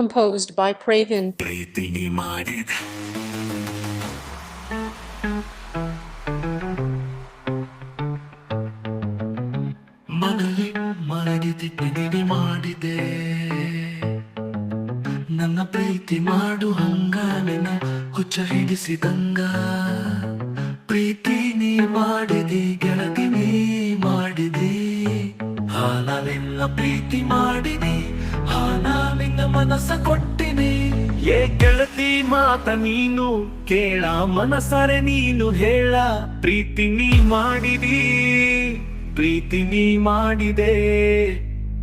Composed by Pravin. ಪ್ರೀತಿನಿ ಮಾಡಿದ ಮನವಿ ಮಲಗಿದಿ ಪ್ರೀತಿ ಮಾಡಿದೆ. ನನ್ನ ಪ್ರೀತಿ ಮಾಡು ಹಂಗ ನಿನ್ನ ಹುಚ್ಚ ಹಿಡಿಸಿದಂಗ. ಪ್ರೀತಿ ನೀ ಮಾಡಿದಿ, ಗೆಳತಿ ನೀ ಮಾಡಿದಿ. ಹಾನ ನಿನ್ನ ಪ್ರೀತಿ ಮಾಡಿದಿ. ಮನಸ್ಸ ಕೊಟ್ಟಿನಿ ಏ ಗೆಳತಿ ಮಾತ ನೀನು ಕೇಳ ಮನಸರೆ ನೀನು ಹೇಳ ಪ್ರೀತಿ ನೀ ಮಾಡಿದಿ ಪ್ರೀತಿ ನೀ ಮಾಡಿದೆ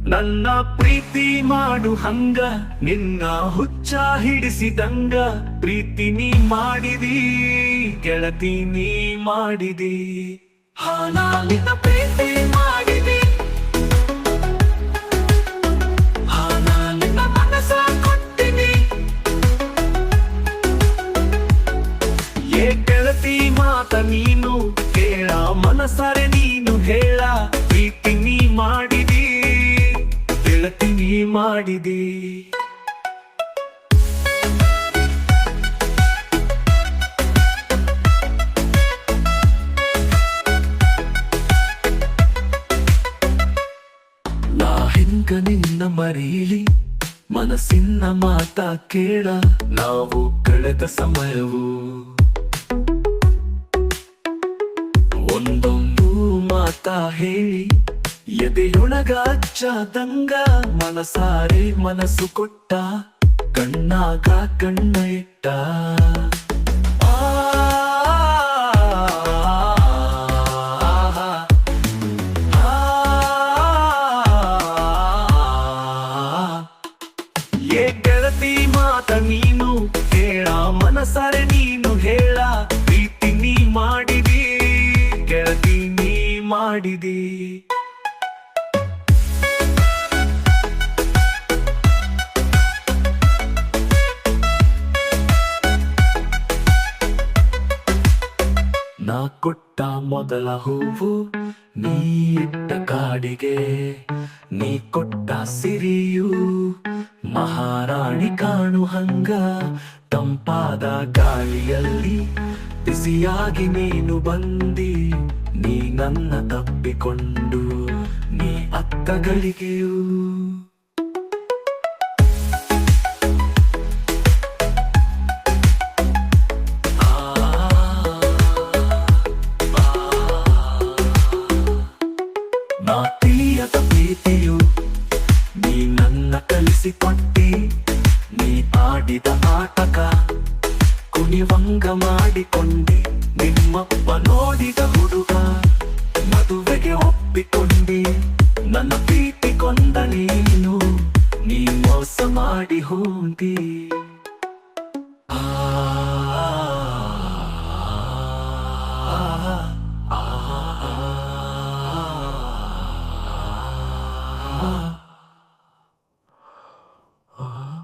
ನನ್ನ ಪ್ರೀತಿ ಮಾಡು ಹಂಗ ನಿನ್ನ ಹುಚ್ಚ ಹಿಡಿಸಿದಂಗ ಪ್ರೀತಿ ನೀ ಮಾಡಿದಿ ಗೆಳತಿ ನೀ ಮಾಡಿದಿ ಹಾ ಪ್ರೀತಿ ಮಾತ ನೀನು ಕೇಳ ಮನಸರೆ ನೀನು ಹೇಳ, ಪ್ರೀತಿ ನೀ ಮಾಡಿದಿ ಗೆಳತಿ ನೀ ಮಾಡಿದಿ. ಹಿಂಗ ನಿನ್ನ ಮರೀಲಿ, ಮನಸ್ಸಿನ ಮಾತ ಕೇಳ, ನಾವು ಕಳೆದ ಸಮಯವು. ಮಾತ ಹೇಳಿ ಎದೆಯೊಳಗ ಅಚ್ಚಾದಂಗ ಮನಸಾರೆ ಮನಸ್ಸು ಕೊಟ್ಟ ಕಣ್ಣಾಗ ಕಣ್ಣ ಇಟ್ಟ ಏ ಗೆಳತಿ ಮಾತ ನೀನು ಹೇಳ ಮನಸಾರೆ ನೀನು ಹೇಳ ಮಾಡಿದಿ. ನಾ ಕೊಟ್ಟ ಮೊದಲ ಹೂವು ನೀ ಇಟ್ಟ ಕಾಡಿಗೆ, ನೀ ಕೊಟ್ಟ ಸಿರಿಯು ಮಹಾರಾಣಿ ಕಾಣು ಹಂಗ, ತಂಪಾದ ಗಾಳಿಯಲ್ಲಿ ಬಿಸಿಯಾಗಿ ನೀನು ಬಂದಿ. ನನ್ನ ತಪ್ಪಿಕೊಂಡು ನೀ ಅತ್ತ ಗಳಿಗೆಯು ನಾ ತಿಳಿಯದ ಪ್ರೀತಿಯು ನೀ ನನ್ನ ಕಲಿಸಿಕೊಟ್ಟಿ ನೀ ಆಡಿದ ಆಟಕ ಕುಣಿವಂಗ ಮಾಡಿಕೊಂಡಿ ನಿಮ್ಮಪ್ಪ ನೋಡಿದ ಹುಡುಗ ಮದುವೆಗೆ ಒಪ್ಪಿಕೊಂಡಿ. ನನ್ನ ಪ್ರೀತಿ ಕೊಂದ ನೀನು. ನೀ ಮೋಸ ಮಾಡಿ ಹೋದಿ